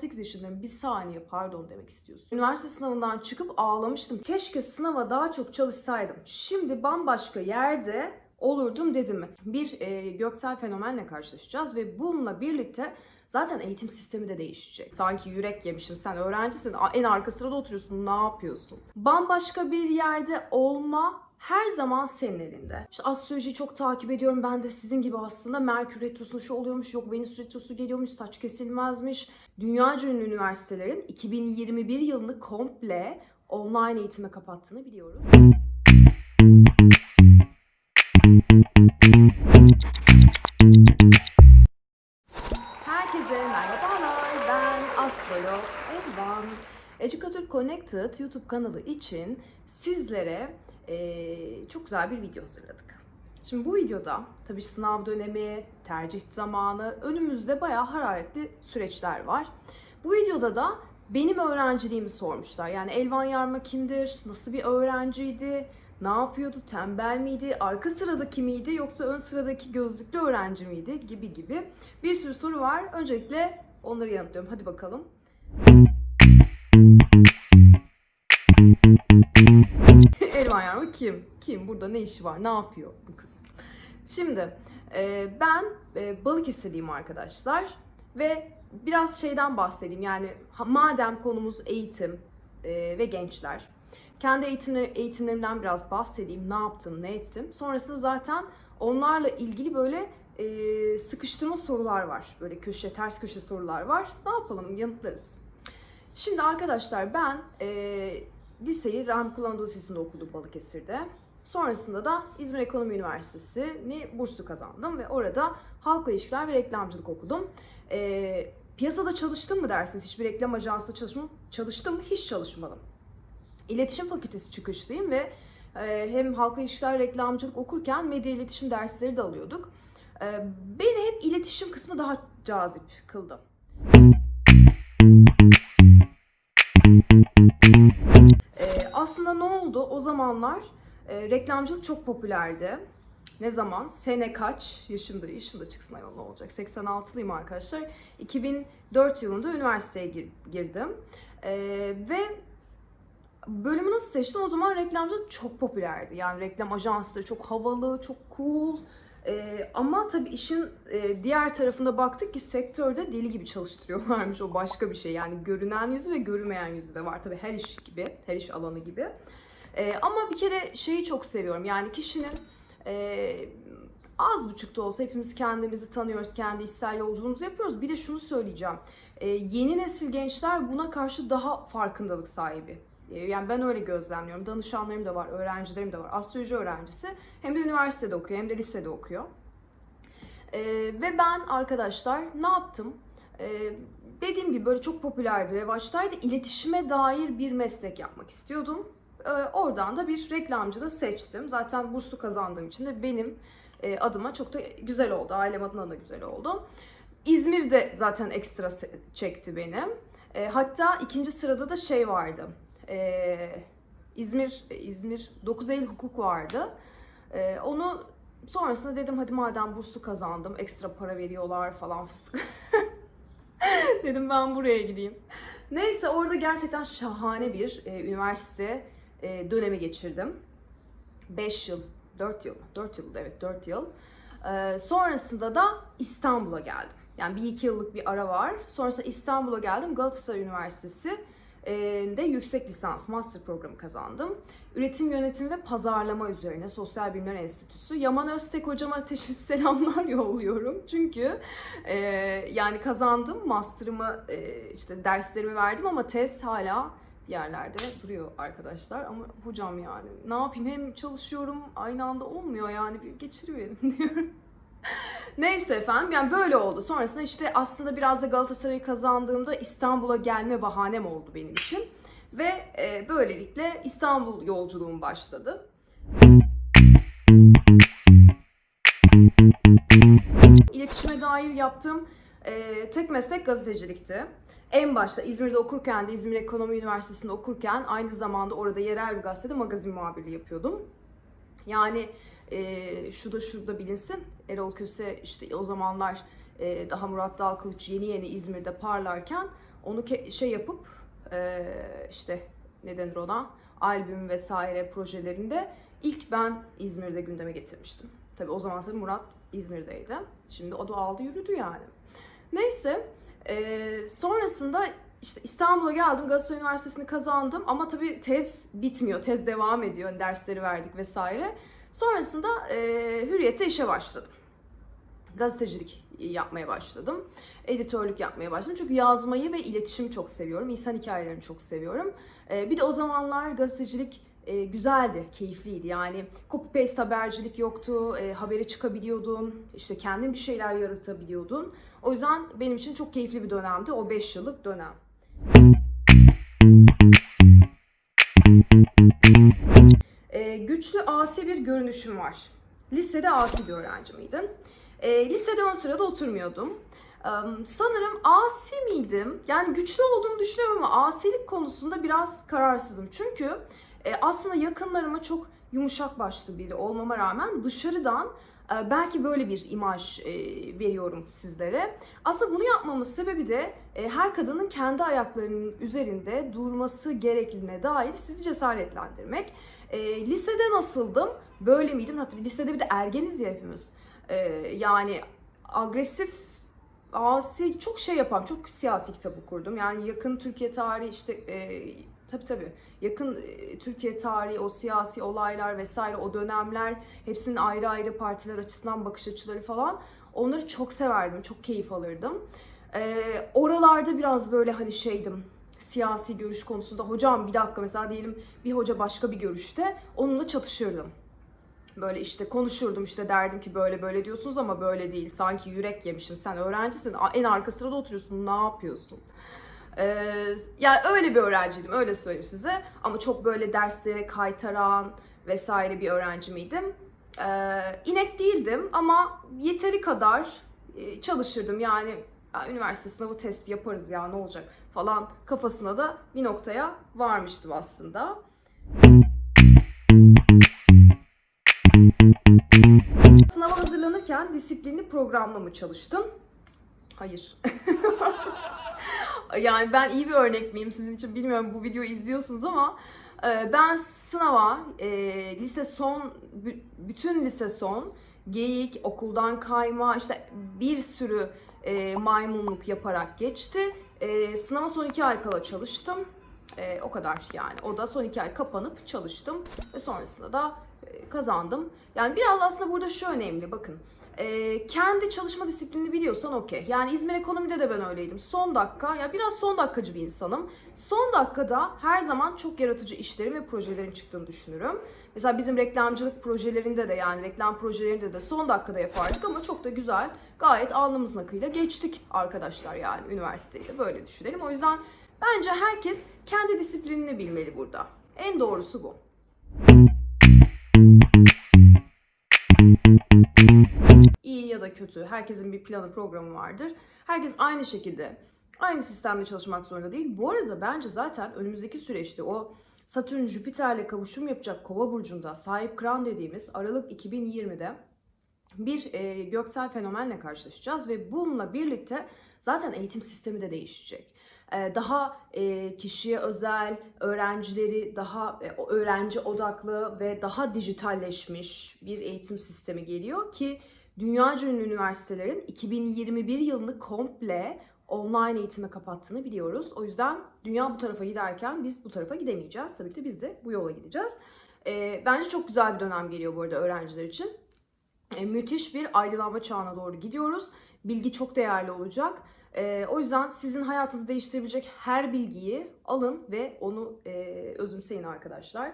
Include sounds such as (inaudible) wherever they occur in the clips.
18 yaşındayım bir saniye pardon demek istiyorsun. Üniversite sınavından çıkıp ağlamıştım. Keşke sınava daha çok çalışsaydım. Şimdi bambaşka yerde olurdum dedim mi? Bir e, göksel fenomenle karşılaşacağız ve bununla birlikte zaten eğitim sistemi de değişecek. Sanki yürek yemişim sen öğrencisin en arka sırada oturuyorsun ne yapıyorsun? Bambaşka bir yerde olma her zaman senin elinde. İşte astrolojiyi çok takip ediyorum. Ben de sizin gibi aslında Merkür Retrosu'nda şu oluyormuş, yok Venüs Retrosu geliyormuş, saç kesilmezmiş. Dünyaca ünlü üniversitelerin 2021 yılını komple online eğitime kapattığını biliyorum. Herkese merhabalar. Ben astrolog Elvan. Educator Connected YouTube kanalı için sizlere çok güzel bir video hazırladık. Şimdi bu videoda tabii sınav dönemi, tercih zamanı, önümüzde bayağı hararetli süreçler var. Bu videoda da benim öğrenciliğimi sormuşlar. Yani Elvan Yarma kimdir? Nasıl bir öğrenciydi? Ne yapıyordu? Tembel miydi? Arka sıradaki miydi? Yoksa ön sıradaki gözlüklü öğrenci miydi? Gibi gibi. Bir sürü soru var. Öncelikle onları yanıtlıyorum. Hadi bakalım. Kim? Kim? Burada ne işi var? Ne yapıyor bu kız? Şimdi e, ben e, Balıkesirliyim arkadaşlar ve biraz şeyden bahsedeyim. Yani madem konumuz eğitim e, ve gençler. Kendi eğitimler, eğitimlerimden biraz bahsedeyim. Ne yaptım, ne ettim. Sonrasında zaten onlarla ilgili böyle e, sıkıştırma sorular var. Böyle köşe, ters köşe sorular var. Ne yapalım? Yanıtlarız. Şimdi arkadaşlar ben e, liseyi Rahmi Kullandığı Lisesi'nde okudum Balıkesir'de. Sonrasında da İzmir Ekonomi Üniversitesi'ni burslu kazandım ve orada halkla ilişkiler ve reklamcılık okudum. E, piyasada çalıştım mı dersiniz? Hiçbir reklam ajansında çalıştım, çalıştım mı? Hiç çalışmadım. İletişim Fakültesi çıkışlıyım ve e, hem halkla ilişkiler reklamcılık okurken medya iletişim dersleri de alıyorduk. E, beni hep iletişim kısmı daha cazip kıldı. Aslında ne oldu? O zamanlar e, reklamcılık çok popülerdi. Ne zaman? Sene kaç? Yaşımda, yaşımda çıksın ayol ne olacak? 86'lıyım arkadaşlar. 2004 yılında üniversiteye gir- girdim. E, ve bölümü nasıl seçtim? O zaman reklamcılık çok popülerdi. Yani reklam ajansları çok havalı, çok cool. Ee, ama tabii işin e, diğer tarafında baktık ki sektörde deli gibi çalıştırıyorlarmış. O başka bir şey. Yani görünen yüzü ve görünmeyen yüzü de var. Tabii her iş gibi, her iş alanı gibi. Ee, ama bir kere şeyi çok seviyorum. Yani kişinin e, az buçuk da olsa hepimiz kendimizi tanıyoruz, kendi içsel yolculuğumuzu yapıyoruz. Bir de şunu söyleyeceğim. Ee, yeni nesil gençler buna karşı daha farkındalık sahibi. Ee, Yani ben öyle gözlemliyorum. Danışanlarım da var, öğrencilerim de var. Astroloji öğrencisi hem de üniversitede okuyor hem de lisede okuyor. Ee, ve ben arkadaşlar ne yaptım? Ee, dediğim gibi böyle çok popülerdi, revaçtaydı. İletişime dair bir meslek yapmak istiyordum. Ee, oradan da bir reklamcılığı seçtim. Zaten burslu kazandığım için de benim e, adıma çok da güzel oldu. Ailem adına da güzel oldu. İzmir'de zaten ekstra çekti benim. E, hatta ikinci sırada da şey vardı. E, İzmir İzmir 9 Eylül hukuk vardı. E, onu sonrasında dedim hadi madem burslu kazandım ekstra para veriyorlar falan fıstık. (laughs) dedim ben buraya gideyim. Neyse orada gerçekten şahane bir e, üniversite e, dönemi geçirdim. 5 yıl, 4 yıl, 4 yıl evet 4 yıl. Ee, sonrasında da İstanbul'a geldim. Yani bir iki yıllık bir ara var. Sonrasında İstanbul'a geldim. Galatasaray Üniversitesi e, de yüksek lisans, master programı kazandım. Üretim yönetimi ve pazarlama üzerine Sosyal Bilimler Enstitüsü. Yaman Öztek hocama teşekkür (laughs) selamlar yolluyorum. Çünkü e, yani kazandım, master'ımı e, işte derslerimi verdim ama tez hala yerlerde duruyor arkadaşlar. Ama hocam yani ne yapayım hem çalışıyorum aynı anda olmuyor yani bir geçiriverin (laughs) diyorum. Neyse efendim yani böyle oldu. Sonrasında işte aslında biraz da Galatasaray'ı kazandığımda İstanbul'a gelme bahanem oldu benim için. Ve e, böylelikle İstanbul yolculuğum başladı. İletişime dair yaptığım e, tek meslek gazetecilikti. En başta İzmir'de okurken de İzmir Ekonomi Üniversitesi'nde okurken aynı zamanda orada yerel bir gazetede magazin muhabirliği yapıyordum. Yani e, şu da şurada bilinsin. Erol Köse işte o zamanlar e, daha Murat Dalkılıç yeni yeni İzmir'de parlarken onu şey yapıp e, işte ne denir ona albüm vesaire projelerinde ilk ben İzmir'de gündeme getirmiştim. Tabii o zaman tabii Murat İzmir'deydi. Şimdi o da aldı yürüdü yani. Neyse e, sonrasında işte İstanbul'a geldim Galatasaray Üniversitesi'ni kazandım ama tabii tez bitmiyor. Tez devam ediyor. Dersleri verdik vesaire. Sonrasında e, Hürriyet'te işe başladım. Gazetecilik yapmaya başladım. Editörlük yapmaya başladım. Çünkü yazmayı ve iletişimi çok seviyorum. İnsan hikayelerini çok seviyorum. E, bir de o zamanlar gazetecilik e, güzeldi, keyifliydi. Yani copy paste habercilik yoktu, e, habere çıkabiliyordun, işte kendin bir şeyler yaratabiliyordun. O yüzden benim için çok keyifli bir dönemdi o 5 yıllık dönem. Asi bir görünüşüm var. Lisede asi bir öğrenci miydin? E, lisede ön sırada oturmuyordum. E, sanırım asi miydim? Yani güçlü olduğumu düşünüyorum ama asilik konusunda biraz kararsızım. Çünkü e, aslında yakınlarıma çok yumuşak başlı biri olmama rağmen dışarıdan belki böyle bir imaj e, veriyorum sizlere. Aslında bunu yapmamın sebebi de e, her kadının kendi ayaklarının üzerinde durması gerektiğine dair sizi cesaretlendirmek. E, lisede nasıldım? Böyle miydim? Hatta lisede bir de ergeniz ya hepimiz. Yani agresif asi çok şey yapan çok siyasi kitap okurdum. Yani yakın Türkiye tarihi işte tabii tabii yakın Türkiye tarihi o siyasi olaylar vesaire o dönemler hepsinin ayrı ayrı partiler açısından bakış açıları falan onları çok severdim. Çok keyif alırdım. E, oralarda biraz böyle hani şeydim siyasi görüş konusunda hocam bir dakika mesela diyelim bir hoca başka bir görüşte onunla çatışırdım. Böyle işte konuşurdum işte derdim ki böyle böyle diyorsunuz ama böyle değil. Sanki yürek yemişim. Sen öğrencisin. En arka sırada oturuyorsun. Ne yapıyorsun? Ee, yani öyle bir öğrenciydim. Öyle söyleyeyim size. Ama çok böyle derslere kaytaran vesaire bir öğrenci miydim? Ee, inek değildim ama yeteri kadar e, çalışırdım. Yani ya, üniversite sınavı testi yaparız ya ne olacak falan kafasına da bir noktaya varmıştım aslında. Sınava hazırlanırken disiplinli programla mı çalıştım? Hayır. (laughs) yani ben iyi bir örnek miyim sizin için bilmiyorum bu videoyu izliyorsunuz ama e, ben sınava e, lise son bü- bütün lise son geyik, okuldan kayma işte bir sürü e, maymunluk yaparak geçti. Sınava son iki ay kala çalıştım. O kadar yani. O da son iki ay kapanıp çalıştım ve sonrasında da kazandım. Yani biraz aslında burada şu önemli bakın. E, kendi çalışma disiplinini biliyorsan okey. Yani İzmir Ekonomi'de de ben öyleydim. Son dakika, ya biraz son dakikacı bir insanım. Son dakikada her zaman çok yaratıcı işlerin ve projelerin çıktığını düşünürüm. Mesela bizim reklamcılık projelerinde de yani reklam projelerinde de son dakikada yapardık ama çok da güzel, gayet alnımızın akıyla geçtik arkadaşlar yani üniversiteyle böyle düşünelim. O yüzden bence herkes kendi disiplinini bilmeli burada. En doğrusu bu. Kötü. Herkesin bir planı, programı vardır. Herkes aynı şekilde, aynı sistemle çalışmak zorunda değil. Bu arada bence zaten önümüzdeki süreçte o Satürn Jüpiter'le kavuşum yapacak Kova burcunda sahip kran dediğimiz Aralık 2020'de bir e, göksel fenomenle karşılaşacağız ve bununla birlikte zaten eğitim sistemi de değişecek. Daha kişiye özel, öğrencileri daha e, öğrenci odaklı ve daha dijitalleşmiş bir eğitim sistemi geliyor ki dünyaca ünlü üniversitelerin 2021 yılını komple online eğitime kapattığını biliyoruz. O yüzden dünya bu tarafa giderken biz bu tarafa gidemeyeceğiz. Tabii ki biz de bu yola gideceğiz. Bence çok güzel bir dönem geliyor bu arada öğrenciler için. Müthiş bir aydınlanma çağına doğru gidiyoruz. Bilgi çok değerli olacak. E, o yüzden sizin hayatınızı değiştirebilecek her bilgiyi alın ve onu e, özümseyin arkadaşlar.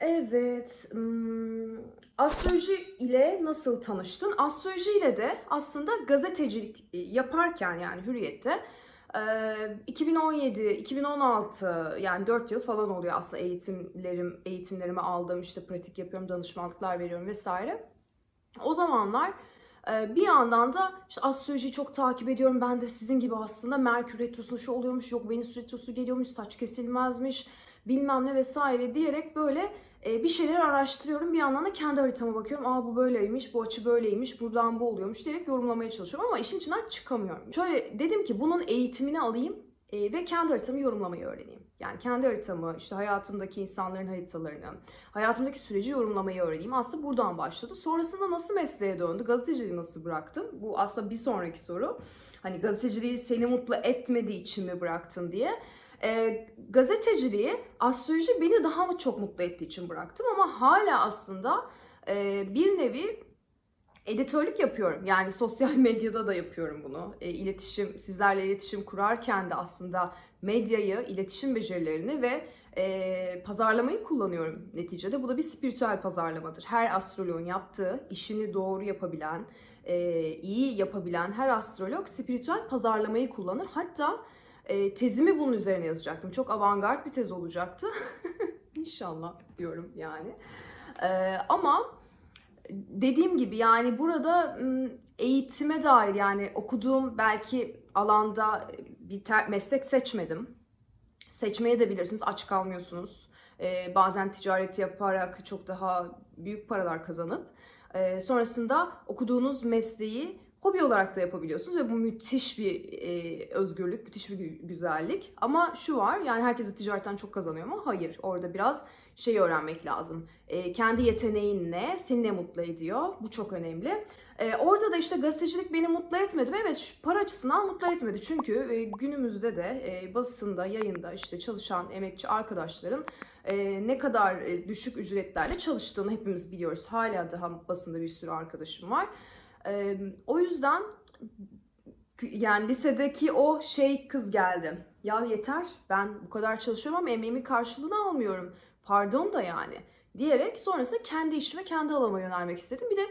Evet, hmm, astroloji ile nasıl tanıştın? Astroloji ile de aslında gazetecilik e, yaparken yani Hürriyet'te e, 2017, 2016 yani 4 yıl falan oluyor aslında eğitimlerim, eğitimlerimi aldım işte pratik yapıyorum, danışmanlıklar veriyorum vesaire. O zamanlar e, bir yandan da işte astrolojiyi çok takip ediyorum. Ben de sizin gibi aslında Merkür Retrosu'nda şu oluyormuş, yok Venüs Retrosu geliyormuş, saç kesilmezmiş, bilmem ne vesaire diyerek böyle e, bir şeyler araştırıyorum. Bir yandan da kendi haritama bakıyorum. Aa bu böyleymiş, bu açı böyleymiş, buradan bu oluyormuş diyerek yorumlamaya çalışıyorum ama işin içinden çıkamıyorum. Şöyle dedim ki bunun eğitimini alayım e, ve kendi haritamı yorumlamayı öğreneyim. Yani kendi haritamı, işte hayatımdaki insanların haritalarını, hayatımdaki süreci yorumlamayı öğreneyim. Aslında buradan başladı. Sonrasında nasıl mesleğe döndü? Gazeteciliği nasıl bıraktım? Bu aslında bir sonraki soru. Hani gazeteciliği seni mutlu etmediği için mi bıraktın diye. E, gazeteciliği, astroloji beni daha çok mutlu ettiği için bıraktım ama hala aslında e, bir nevi editörlük yapıyorum. Yani (laughs) sosyal medyada da yapıyorum bunu. E, iletişim, sizlerle iletişim kurarken de aslında medyayı, iletişim becerilerini ve e, pazarlamayı kullanıyorum neticede. Bu da bir spiritüel pazarlamadır. Her astroloğun yaptığı, işini doğru yapabilen, e, iyi yapabilen her astrolog spiritüel pazarlamayı kullanır. Hatta e, tezimi bunun üzerine yazacaktım. Çok avantgard bir tez olacaktı. (laughs) İnşallah diyorum yani. E, ama dediğim gibi yani burada eğitime dair yani okuduğum belki alanda bir meslek seçmedim. Seçmeye de bilirsiniz aç kalmıyorsunuz. Ee, bazen ticaret yaparak çok daha büyük paralar kazanıp e, sonrasında okuduğunuz mesleği hobi olarak da yapabiliyorsunuz ve bu müthiş bir e, özgürlük, müthiş bir gü- güzellik. Ama şu var yani herkes ticaretten çok kazanıyor mu? Hayır. Orada biraz şey öğrenmek lazım. E, kendi yeteneğin ne? Seni ne mutlu ediyor? Bu çok önemli. E, orada da işte gazetecilik beni mutlu etmedi mi? Evet şu para açısından mutlu etmedi. Çünkü e, günümüzde de e, basında, yayında işte çalışan emekçi arkadaşların e, ne kadar e, düşük ücretlerle çalıştığını hepimiz biliyoruz. Hala daha basında bir sürü arkadaşım var. E, o yüzden yani lisedeki o şey kız geldi. Ya yeter ben bu kadar çalışıyorum ama emeğimin karşılığını almıyorum. Pardon da yani diyerek sonrasında kendi işime kendi alanıma yönelmek istedim. Bir de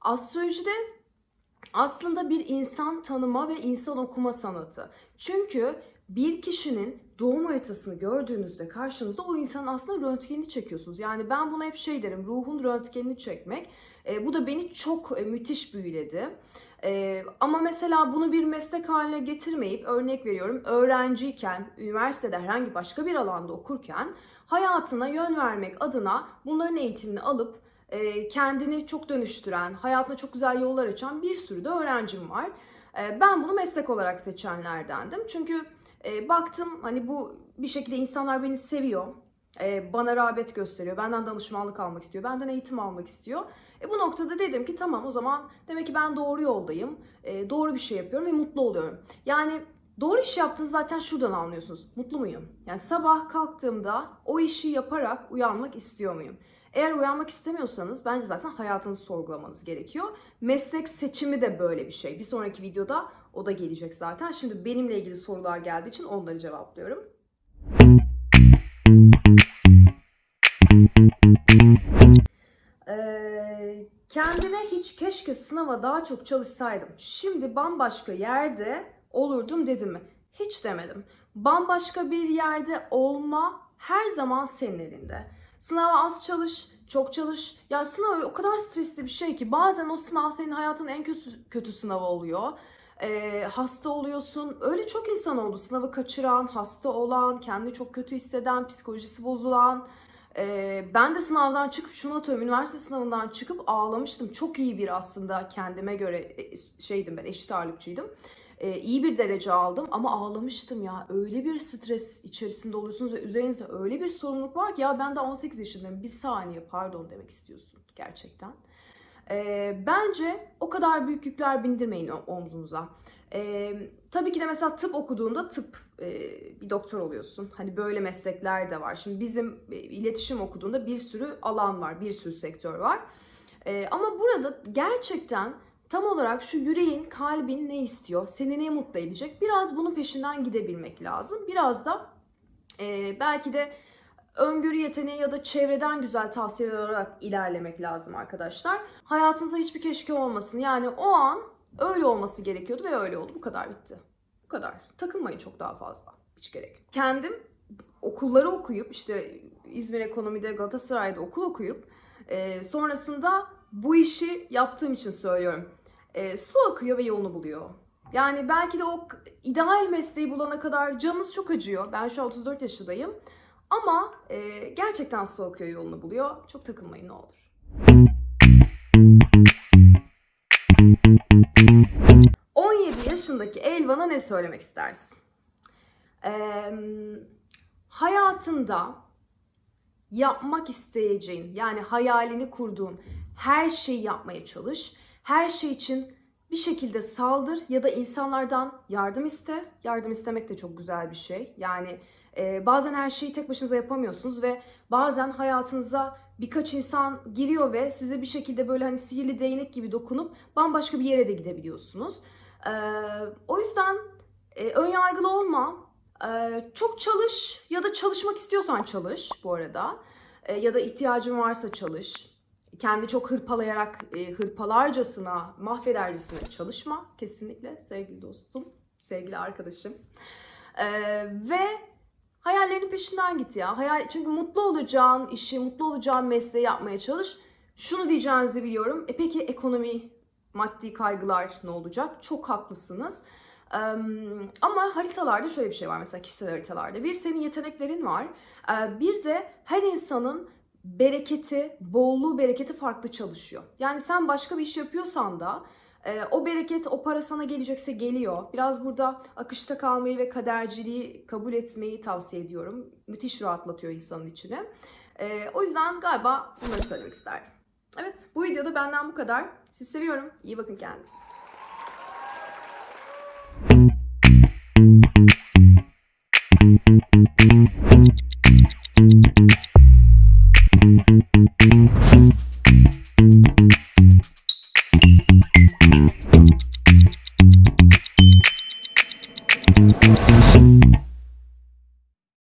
astrolojide aslında bir insan tanıma ve insan okuma sanatı. Çünkü bir kişinin doğum haritasını gördüğünüzde karşınızda o insanın aslında röntgenini çekiyorsunuz. Yani ben buna hep şey derim ruhun röntgenini çekmek. E, bu da beni çok e, müthiş büyüledi. E, ama mesela bunu bir meslek haline getirmeyip örnek veriyorum öğrenciyken, üniversitede herhangi başka bir alanda okurken hayatına yön vermek adına bunların eğitimini alıp e, kendini çok dönüştüren, hayatına çok güzel yollar açan bir sürü de öğrencim var. E, ben bunu meslek olarak seçenlerdendim. Çünkü e, baktım hani bu bir şekilde insanlar beni seviyor. e, bana rağbet gösteriyor. Benden danışmanlık almak istiyor. Benden eğitim almak istiyor. E, bu noktada dedim ki tamam o zaman demek ki ben doğru yoldayım. E, doğru bir şey yapıyorum ve mutlu oluyorum. Yani Doğru iş yaptığınızı zaten şuradan anlıyorsunuz. Mutlu muyum? Yani sabah kalktığımda o işi yaparak uyanmak istiyor muyum? Eğer uyanmak istemiyorsanız bence zaten hayatınızı sorgulamanız gerekiyor. Meslek seçimi de böyle bir şey. Bir sonraki videoda o da gelecek zaten. Şimdi benimle ilgili sorular geldiği için onları cevaplıyorum. Ee, kendine hiç keşke sınava daha çok çalışsaydım. Şimdi bambaşka yerde olurdum dedim mi? Hiç demedim. Bambaşka bir yerde olma her zaman senin elinde. Sınava az çalış, çok çalış. Ya sınav o kadar stresli bir şey ki bazen o sınav senin hayatın en kötü, kötü sınavı oluyor. Ee, hasta oluyorsun. Öyle çok insan oldu. Sınavı kaçıran, hasta olan, kendini çok kötü hisseden, psikolojisi bozulan. Ee, ben de sınavdan çıkıp şunu atıyorum. Üniversite sınavından çıkıp ağlamıştım. Çok iyi bir aslında kendime göre e, şeydim ben eşit ağırlıkçıydım. Ee, iyi bir derece aldım ama ağlamıştım ya. Öyle bir stres içerisinde oluyorsunuz ve üzerinizde öyle bir sorumluluk var ki ya ben de 18 yaşındayım. Bir saniye pardon demek istiyorsun gerçekten. Ee, bence o kadar büyük yükler bindirmeyin omzunuza. Ee, tabii ki de mesela tıp okuduğunda tıp e, bir doktor oluyorsun. Hani böyle meslekler de var. Şimdi bizim e, iletişim okuduğunda bir sürü alan var, bir sürü sektör var. Ee, ama burada gerçekten tam olarak şu yüreğin, kalbin ne istiyor, seni ne mutlu edecek biraz bunun peşinden gidebilmek lazım. Biraz da e, belki de öngörü yeteneği ya da çevreden güzel tavsiyeler alarak ilerlemek lazım arkadaşlar. Hayatınızda hiçbir keşke olmasın. Yani o an öyle olması gerekiyordu ve öyle oldu. Bu kadar bitti. Bu kadar. Takılmayın çok daha fazla. Hiç gerek. Kendim okulları okuyup işte İzmir Ekonomi'de Galatasaray'da okul okuyup e, sonrasında bu işi yaptığım için söylüyorum. E, su akıyor ve yolunu buluyor. Yani belki de o ideal mesleği bulana kadar canınız çok acıyor. Ben şu an 34 yaşındayım. Ama e, gerçekten su akıyor yolunu buluyor. Çok takılmayın ne olur. ...17 yaşındaki Elvan'a ne söylemek istersin? Ee, hayatında yapmak isteyeceğin yani hayalini kurduğun her şeyi yapmaya çalış. Her şey için bir şekilde saldır ya da insanlardan yardım iste. Yardım istemek de çok güzel bir şey. Yani e, bazen her şeyi tek başınıza yapamıyorsunuz ve bazen hayatınıza birkaç insan giriyor ve size bir şekilde böyle hani sihirli değnek gibi dokunup bambaşka bir yere de gidebiliyorsunuz. Ee, o yüzden e, ön yargılı olma. Ee, çok çalış ya da çalışmak istiyorsan çalış bu arada. Ee, ya da ihtiyacın varsa çalış. Kendi çok hırpalayarak e, hırpalarcasına, mahvedercesine çalışma kesinlikle sevgili dostum, sevgili arkadaşım. Ee, ve hayallerinin peşinden git ya. Hayal çünkü mutlu olacağın işi, mutlu olacağın mesleği yapmaya çalış. Şunu diyeceğinizi biliyorum. E peki ekonomi, maddi kaygılar ne olacak? Çok haklısınız. Ee, ama haritalarda şöyle bir şey var mesela kişisel haritalarda. Bir senin yeteneklerin var. Ee, bir de her insanın bereketi, bolluğu, bereketi farklı çalışıyor. Yani sen başka bir iş yapıyorsan da e, o bereket, o para sana gelecekse geliyor. Biraz burada akışta kalmayı ve kaderciliği kabul etmeyi tavsiye ediyorum. Müthiş rahatlatıyor insanın içine. E, o yüzden galiba bunları söylemek isterdim. Evet, bu videoda benden bu kadar. Sizi seviyorum. İyi bakın kendinize.